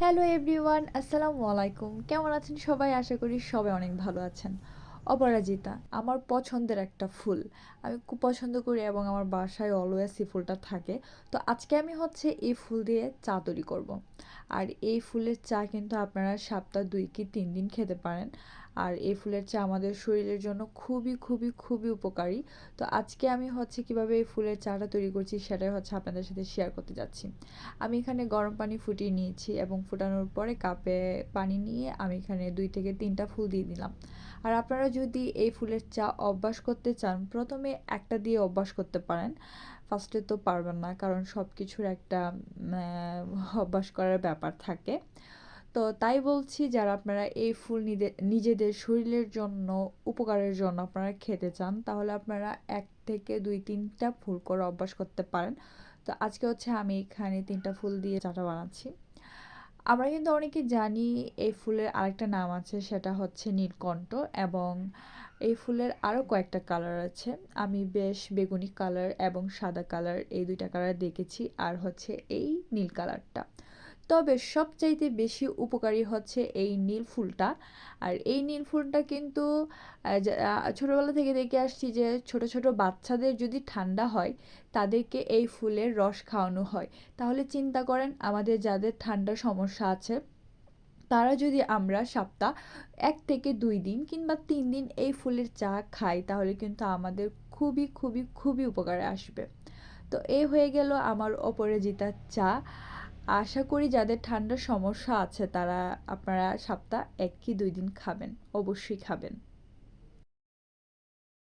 Hello everyone আসসালামু আলাইকুম। কেমন আছেন সবাই? আশা করি সবাই অনেক ভালো আছেন। অপরাজিতা, আমার পছন্দের একটা ফুল। আমি খুব পছন্দ করি এবং আমার বাসায় অলওয়েজ এই ফুলটা থাকে। তো আজকে আমি হচ্ছে এই ফুল দিয়ে চা তৈরি করব। আর এই ফুলের চা কিন্তু আপনারা সপ্তাহ দুই কি তিন দিন খেতে পারেন। আর এই ফুলের চা আমাদের শরীরের জন্য খুবই খুবই খুবই উপকারী। তো আজকে আমি হচ্ছে কীভাবে এই ফুলের চাটা তৈরি করছি সেটাই হচ্ছে আপনাদের সাথে শেয়ার করতে যাচ্ছি। আমি এখানে গরম পানি ফুটিয়ে নিয়েছি এবং ফুটানোর পরে কাপে পানি নিয়ে আমি এখানে দুই থেকে তিনটা ফুল দিয়ে দিলাম। আর আপনারা যদি এই ফুলের চা অভ্যাস করতে চান, প্রথমে একটা দিয়ে অভ্যাস করতে পারেন। ফার্স্টে তো পারবেন না, কারণ সব কিছুর একটা অভ্যাস করার ব্যাপার থাকে। তো তাই বলছি যারা আপনারা এই ফুল নিজেদের শরীরের জন্য, উপকারের জন্য আপনারা খেতে চান, তাহলে আপনারা এক থেকে দুই তিনটা ফুল করে অভ্যাস করতে পারেন। তো আজকে হচ্ছে আমি এখানে তিনটা ফুল দিয়ে চাটা বানাচ্ছি। আমরা কিন্তু অনেকে জানি এই ফুলের আরেকটা নাম আছে, সেটা হচ্ছে নীলকণ্ঠ এবং এই ফুলের আরও কয়েকটা কালার আছে। আমি বেশ বেগুনি কালার এবং সাদা কালার এই দুইটা কালার দেখেছি, আর হচ্ছে এই নীল কালারটা। তবে সবচাইতে বেশি উপকারী হচ্ছে এই নীল ফুলটা। আর এই নীল ফুলটা কিন্তু ছোটোবেলা থেকে দেখে আসছি যে ছোট ছোট বাচ্চাদের যদি ঠান্ডা হয়, তাদেরকে এই ফুলের রস খাওয়ানো হয়। তাহলে চিন্তা করেন আমাদের যাদের ঠান্ডা সমস্যা আছে, তারা যদি আমরা সপ্তাহ এক থেকে দুই দিন কিংবা তিন দিন এই ফুলের চা খাই, তাহলে কিন্তু আমাদের খুবই খুবই খুবই উপকারে আসবে। তো এই হয়ে গেল আমার অপরাজিতার চা। আশা করি যাদের ঠান্ডার সমস্যা আছে, তারা আপনারা সপ্তাহ এক কি দুই দিন খাবেন, অবশ্যই খাবেন।